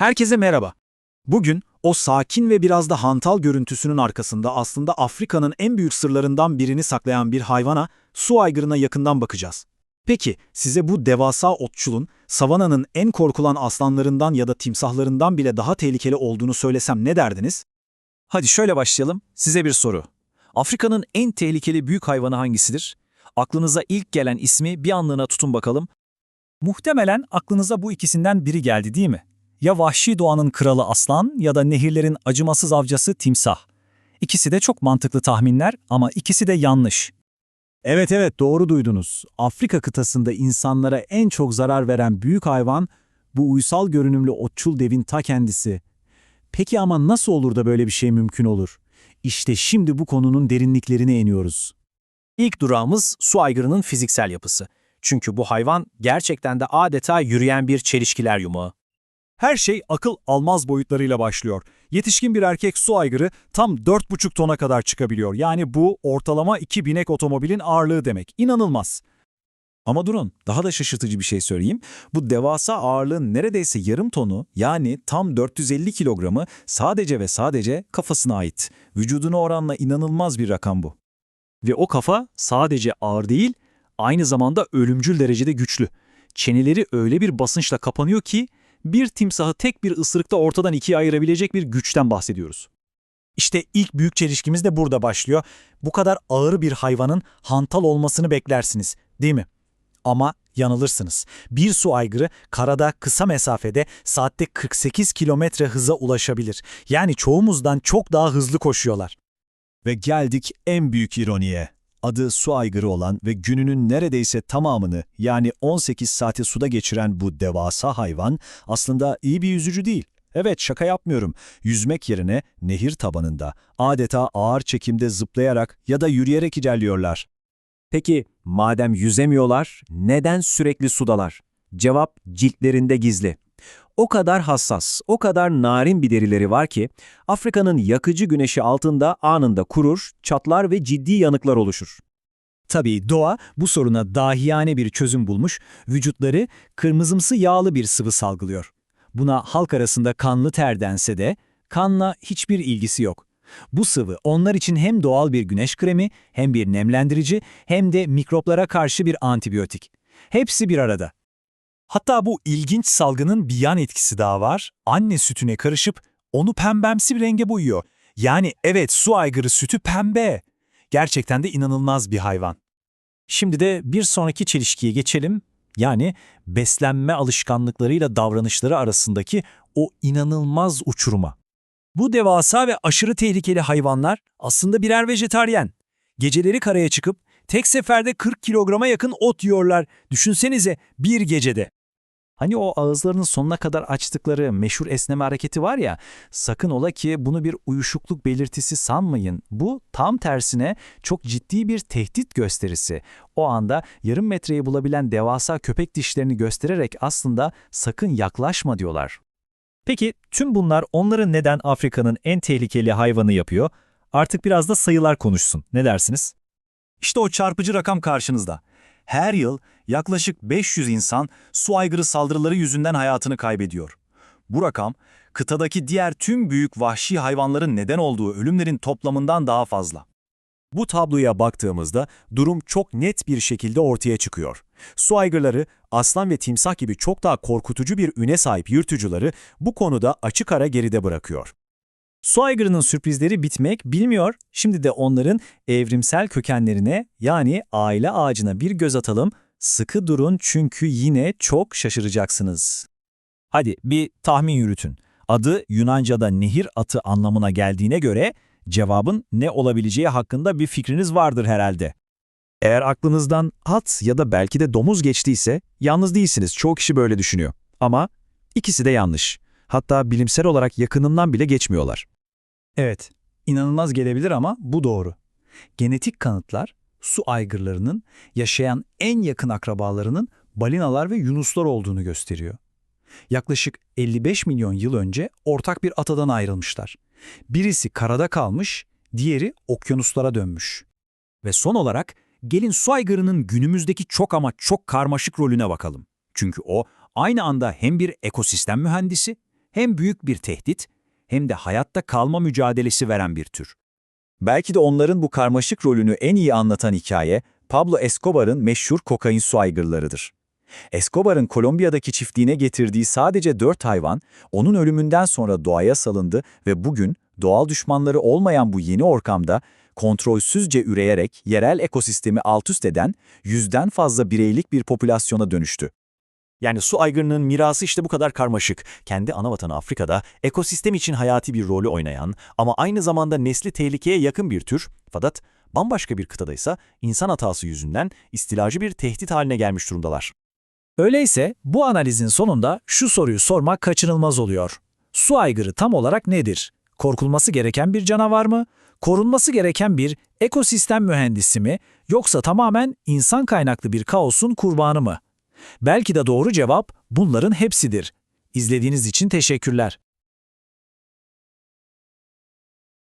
Herkese merhaba. Bugün o sakin ve biraz da hantal görüntüsünün arkasında aslında Afrika'nın en büyük sırlarından birini saklayan bir hayvana, su aygırına yakından bakacağız. Peki size bu devasa otçulun, savananın en korkulan aslanlarından ya da timsahlarından bile daha tehlikeli olduğunu söylesem ne derdiniz? Hadi şöyle başlayalım. Size bir soru. Afrika'nın en tehlikeli büyük hayvanı hangisidir? Aklınıza ilk gelen ismi bir anlığına tutun bakalım. Muhtemelen aklınıza bu ikisinden biri geldi değil mi? Ya vahşi doğanın kralı aslan ya da nehirlerin acımasız avcısı timsah. İkisi de çok mantıklı tahminler ama ikisi de yanlış. Evet evet doğru duydunuz. Afrika kıtasında insanlara en çok zarar veren büyük hayvan bu uysal görünümlü otçul devin ta kendisi. Peki ama nasıl olur da böyle bir şey mümkün olur? İşte şimdi bu konunun derinliklerine iniyoruz. İlk durağımız su aygırının fiziksel yapısı. Çünkü bu hayvan gerçekten de adeta yürüyen bir çelişkiler yumağı. Her şey akıl almaz boyutlarıyla başlıyor. Yetişkin bir erkek su aygırı tam 4,5 tona kadar çıkabiliyor. Yani bu ortalama 2 binek otomobilin ağırlığı demek. İnanılmaz. Ama durun, daha da şaşırtıcı bir şey söyleyeyim. Bu devasa ağırlığın neredeyse yarım tonu yani tam 450 kilogramı sadece ve sadece kafasına ait. Vücuduna oranla inanılmaz bir rakam bu. Ve o kafa sadece ağır değil, aynı zamanda ölümcül derecede güçlü. Çeneleri öyle bir basınçla kapanıyor ki bir timsahı tek bir ısırıkta ortadan ikiye ayırabilecek bir güçten bahsediyoruz. İşte ilk büyük çelişkimiz de burada başlıyor. Bu kadar ağır bir hayvanın hantal olmasını beklersiniz, değil mi? Ama yanılırsınız. Bir su aygırı karada kısa mesafede saatte 48 kilometre hıza ulaşabilir. Yani çoğumuzdan çok daha hızlı koşuyorlar. Ve geldik en büyük ironiye. Adı su aygırı olan ve gününün neredeyse tamamını yani 18 saati suda geçiren bu devasa hayvan aslında iyi bir yüzücü değil. Evet şaka yapmıyorum. Yüzmek yerine nehir tabanında adeta ağır çekimde zıplayarak ya da yürüyerek ilerliyorlar. Peki madem yüzemiyorlar, neden sürekli sudalar? Cevap ciltlerinde gizli. O kadar hassas, o kadar narin bir derileri var ki Afrika'nın yakıcı güneşi altında anında kurur, çatlar ve ciddi yanıklar oluşur. Tabii doğa bu soruna dahiyane bir çözüm bulmuş, vücutları kırmızımsı yağlı bir sıvı salgılıyor. Buna halk arasında kanlı ter dense de kanla hiçbir ilgisi yok. Bu sıvı onlar için hem doğal bir güneş kremi, hem bir nemlendirici, hem de mikroplara karşı bir antibiyotik. Hepsi bir arada. Hatta bu ilginç salgının bir yan etkisi daha var. Anne sütüne karışıp onu pembemsi bir renge boyuyor. Yani evet su aygırı sütü pembe. Gerçekten de inanılmaz bir hayvan. Şimdi de bir sonraki çelişkiye geçelim. Yani beslenme alışkanlıklarıyla davranışları arasındaki o inanılmaz uçuruma. Bu devasa ve aşırı tehlikeli hayvanlar aslında birer vejetaryen. Geceleri karaya çıkıp tek seferde 40 kilograma yakın ot yiyorlar. Düşünsenize bir gecede. Hani o ağızlarının sonuna kadar açtıkları meşhur esneme hareketi var ya, sakın ola ki bunu bir uyuşukluk belirtisi sanmayın. Bu tam tersine çok ciddi bir tehdit gösterisi. O anda yarım metreyi bulabilen devasa köpek dişlerini göstererek aslında sakın yaklaşma diyorlar. Peki tüm bunlar onları neden Afrika'nın en tehlikeli hayvanı yapıyor? Artık biraz da sayılar konuşsun. Ne dersiniz? İşte o çarpıcı rakam karşınızda. Her yıl yaklaşık 500 insan su aygırı saldırıları yüzünden hayatını kaybediyor. Bu rakam, kıtadaki diğer tüm büyük vahşi hayvanların neden olduğu ölümlerin toplamından daha fazla. Bu tabloya baktığımızda durum çok net bir şekilde ortaya çıkıyor. Su aygırları, aslan ve timsah gibi çok daha korkutucu bir üne sahip yırtıcıları bu konuda açık ara geride bırakıyor. Su aygırının sürprizleri bitmek bilmiyor. Şimdi de onların evrimsel kökenlerine yani aile ağacına bir göz atalım. Sıkı durun çünkü yine çok şaşıracaksınız. Hadi bir tahmin yürütün. Adı Yunanca'da nehir atı anlamına geldiğine göre cevabın ne olabileceği hakkında bir fikriniz vardır herhalde. Eğer aklınızdan at ya da belki de domuz geçtiyse yalnız değilsiniz. Çoğu kişi böyle düşünüyor. Ama ikisi de yanlış. Hatta bilimsel olarak yakınından bile geçmiyorlar. Evet, inanılmaz gelebilir ama bu doğru. Genetik kanıtlar su aygırlarının yaşayan en yakın akrabalarının balinalar ve yunuslar olduğunu gösteriyor. Yaklaşık 55 milyon yıl önce ortak bir atadan ayrılmışlar. Birisi karada kalmış, diğeri okyanuslara dönmüş. Ve son olarak gelin su aygırının günümüzdeki çok ama çok karmaşık rolüne bakalım. Çünkü o aynı anda hem bir ekosistem mühendisi Hem büyük bir tehdit hem de hayatta kalma mücadelesi veren bir tür. Belki de onların bu karmaşık rolünü en iyi anlatan hikaye, Pablo Escobar'ın meşhur kokain su aygırlarıdır. Escobar'ın Kolombiya'daki çiftliğine getirdiği sadece dört hayvan, onun ölümünden sonra doğaya salındı ve bugün doğal düşmanları olmayan bu yeni ortamda kontrolsüzce üreyerek yerel ekosistemi altüst eden yüzden fazla bireylik bir popülasyona dönüştü. Yani su aygırının mirası işte bu kadar karmaşık. Kendi anavatanı Afrika'da ekosistem için hayati bir rolü oynayan ama aynı zamanda nesli tehlikeye yakın bir tür fakat bambaşka bir kıtada ise insan hatası yüzünden istilacı bir tehdit haline gelmiş durumdalar. Öyleyse bu analizin sonunda şu soruyu sormak kaçınılmaz oluyor. Su aygırı tam olarak nedir? Korkulması gereken bir canavar mı? Korunması gereken bir ekosistem mühendisi mi? Yoksa tamamen insan kaynaklı bir kaosun kurbanı mı? Belki de doğru cevap bunların hepsidir. İzlediğiniz için teşekkürler.